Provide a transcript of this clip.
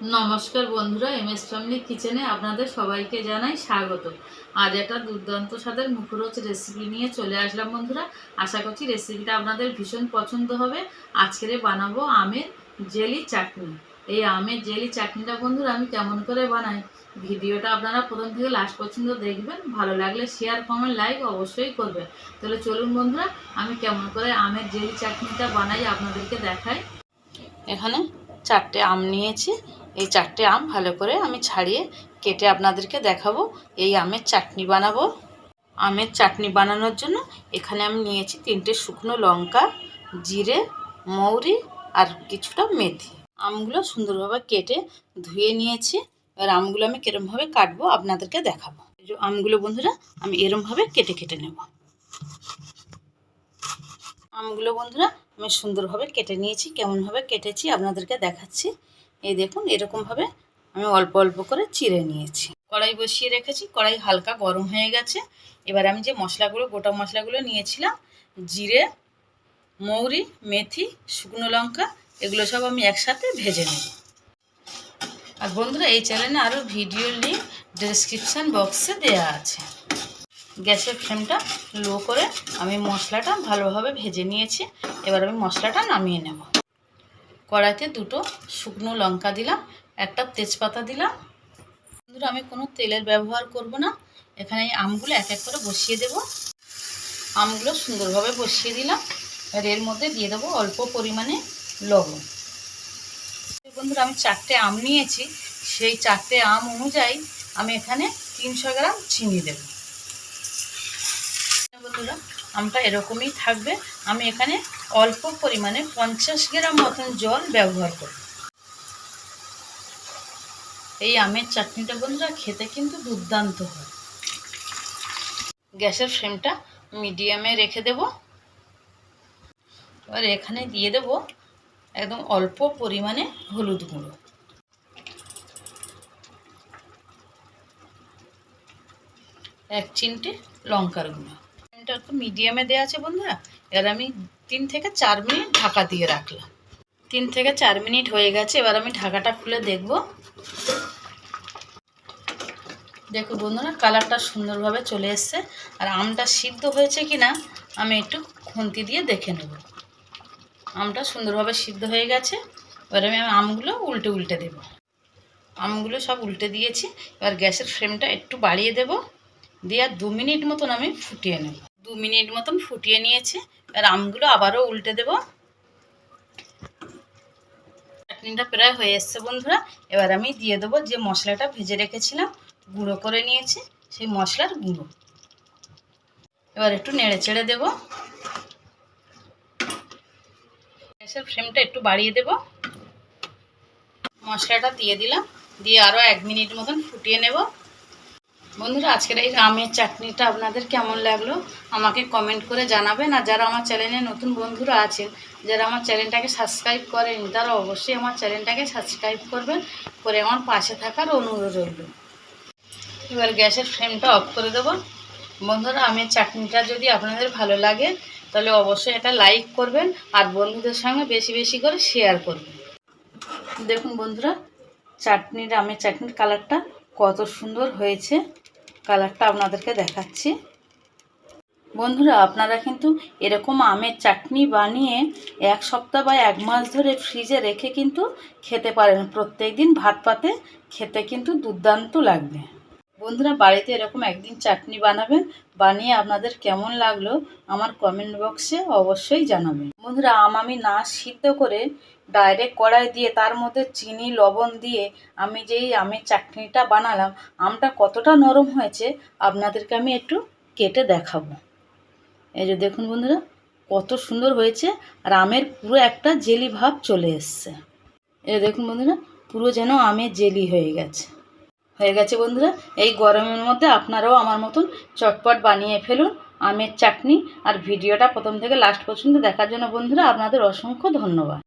নমস্কার বন্ধুরা M S family কিচেনে আপনাদের সবাইকে জানাই স্বাগত। আজ একটা দুর্দান্ত স্বাদের মুখরোচ রেসিপি নিয়ে চলে আসলাম বন্ধুরা। আশা করছি রেসিপিটা আপনাদের ভীষণ পছন্দ হবে। আজকেরে বানাবো আমের জেলি চাটনি। এই আমের জেলি চাটনিটা বন্ধুরা আমি কেমন করে বানাই ভিডিওটা আপনারা প্রথম থেকে লাস্ট পর্যন্ত দেখবেন। ভালো লাগলে শেয়ার কমেন্ট লাইক অবশ্যই করবেন। তাহলে চলুন বন্ধুরা, আমি কেমন করে আমের জেলি চাটনিটা বানাই আপনাদেরকে দেখাই। এখানে চারটে আম নিয়েছি। এই চারটে আম ভালো করে আমি ছাড়িয়ে কেটে আপনাদেরকে দেখাবো। এই আমের চাটনি বানাবো। আমের চাটনি বানানোর জন্য এখানে আমি নিয়েছি তিনটে শুকনো লঙ্কা, জিরে, মৌরি আর কিছুটা মেথি। আমগুলো সুন্দরভাবে কেটে ধুয়ে নিয়েছি। এবার আমগুলো আমি কিরমভাবে কাটবো আপনাদেরকে দেখাবো। আমগুলো বন্ধুরা, আমি এরমভাবে কেটে কেটে নেব। আমগুলো বন্ধুরা, আমি সুন্দরভাবে কেটে নিয়েছি, কেমনভাবে কেটেছি আপনাদেরকে দেখাচ্ছি। এই দেখুন, এরকমভাবে আমি অল্প অল্প করে চিড়ে নিয়েছি। কড়াই বসিয়ে রেখেছি, কড়াই হালকা গরম হয়ে গেছে। এবার আমি যে মশলাগুলো, গোটা মশলাগুলো নিয়েছিলাম, জিরে, মৌরি, মেথি, শুকনো লঙ্কা, এগুলো সব আমি একসাথে ভেজে নেব। আর বন্ধুরা, এই চ্যানেলে আরও ভিডিও লিঙ্ক ডেসক্রিপশান বক্সে দেওয়া আছে। গ্যাসের ফ্লেমটা লো করে আমি মশলাটা ভালোভাবে ভেজে নিয়েছি। এবার আমি মশলাটা নামিয়ে নেব। কড়াইতে দুটো শুকনো লঙ্কা দিলাম, একটা তেজপাতা দিলাম। বন্ধুরা, আমি কোনো তেলের ব্যবহার করব না। এখানে আমগুলো এক এক করে বসিয়ে দেব। আমগুলো সুন্দরভাবে বসিয়ে দিলাম। এবার এর মধ্যে দিয়ে দেবো অল্প পরিমাণে লবণ। বন্ধুরা, আমি চারটে আম নিয়েছি। সেই চারটে আম অনুযায়ী আমি এখানে তিনশো গ্রাম চিনি দেবো। বন্ধুরা আমটা এরকমই থাকবে। আমি এখানে অল্প পরিমাণে পঞ্চাশ গ্রাম মতন জল ব্যবহার করব। এই আমের চাটনিটা বন্ধুরা খেতে কিন্তু দুর্দান্ত হয়। গ্যাসের ফ্লেমটা মিডিয়ামে রেখে দেব। এবার এখানে দিয়ে দেব একদম অল্প পরিমাণে হলুদ গুঁড়ো। এক চিমটে লঙ্কার গুঁড়ো। ফ্লেমটা একটু মিডিয়ামে দেওয়া আছে বন্ধুরা। এবার আমি তিন থেকে চার মিনিট ঢাকা দিয়ে রাখলাম। তিন থেকে চার মিনিট হয়ে গেছে, এবার আমি ঢাকাটা খুলে দেখব। দেখো বন্ধুরা, কালারটা সুন্দরভাবে চলে এসছে। আর আমটা সিদ্ধ হয়েছে কি না আমি একটু খুন্তি দিয়ে দেখে নেব। আমটা সুন্দরভাবে সিদ্ধ হয়ে গেছে। এবার আমি আমগুলো উল্টে উল্টে দেব। আমগুলো সব উল্টে দিয়েছি। এবার গ্যাসের ফ্লেমটা একটু বাড়িয়ে দেব। দিয়ে দু মিনিট মতন আমি ফুটিয়ে নেব। দু মিনিট মতন ফুটিয়ে নিয়েছে। এবার আমগুলো আবারও উল্টে দেব। চাটনিটা প্রায় হয়ে এসছে বন্ধুরা। এবার আমি দিয়ে দেবো যে মশলাটা ভেজে রেখেছিলাম, গুঁড়ো করে নিয়েছি, সেই মশলার গুঁড়ো। এবার একটু নেড়ে চেড়ে দেবো। গ্যাসের ফ্লেমটা একটু বাড়িয়ে দেব। মশলাটা দিয়ে দিলাম। দিয়ে আরও এক মিনিট মতন ফুটিয়ে নেব। বন্ধুরা, আজকের এই আমের চাটনিটা আপনাদের কেমন লাগল আমাকে কমেন্ট করে জানাবেন। আর যারা আমার চ্যানেলে নতুন বন্ধুরা আছেন, যারা আমার চ্যানেলটাকে সাবস্ক্রাইব করেন, তারা অবশ্যই আমার চ্যানেলটাকে সাবস্ক্রাইব করবেন, করে আমার পাশে থাকার অনুরোধ রইল। এবার গ্যাসের ফ্লেমটা অফ করে দেবো। বন্ধুরা, আমের চাটনিটা যদি আপনাদের ভালো লাগে, তাহলে অবশ্যই এটা লাইক করবেন আর বন্ধুদের সঙ্গে বেশি বেশি করে শেয়ার করবেন। দেখুন বন্ধুরা, চাটনির, আমের চাটনির কালারটা কত সুন্দর হয়েছে। কালারটা আপনাদেরকে দেখাচ্ছি। বন্ধুরা, আপনারা কিন্তু এরকম আমের চাটনি বানিয়ে এক সপ্তাহ বা এক মাস ধরে ফ্রিজে রেখে কিন্তু খেতে পারেন। প্রত্যেক দিন ভাত পাতে খেতে কিন্তু দুর্দান্ত লাগবে। বন্ধুরা, বাড়িতে এরকম একদিন চাটনি বানাবেন, বানিয়ে আপনাদের কেমন লাগল আমার কমেন্ট বক্সে অবশ্যই জানাবেন। বন্ধুরা, আম আমি না সিদ্ধ করে ডাইরেক্ট কড়াই দিয়ে, তার মধ্যে চিনি, লবণ দিয়ে আমি যেই আমের চাটনিটা বানালাম, আমটা কতটা নরম হয়েছে আপনাদেরকে আমি একটু কেটে দেখাবো। এই যে দেখুন বন্ধুরা, কত সুন্দর হয়েছে আর আমের পুরো একটা জেলি ভাব চলে এসছে। এই দেখুন বন্ধুরা, পুরো যেন আমের জেলি হয়ে গেছে। হয়ে গেছে বন্ধুরা। এই গরমের মধ্যে আপনারাও আমার মতন চটপট বানিয়ে ফেলুন আমের চাটনি আর ভিডিওটা প্রথম থেকে লাস্ট পর্যন্ত দেখার জন্য বন্ধুরা আপনাদের অসংখ্য ধন্যবাদ।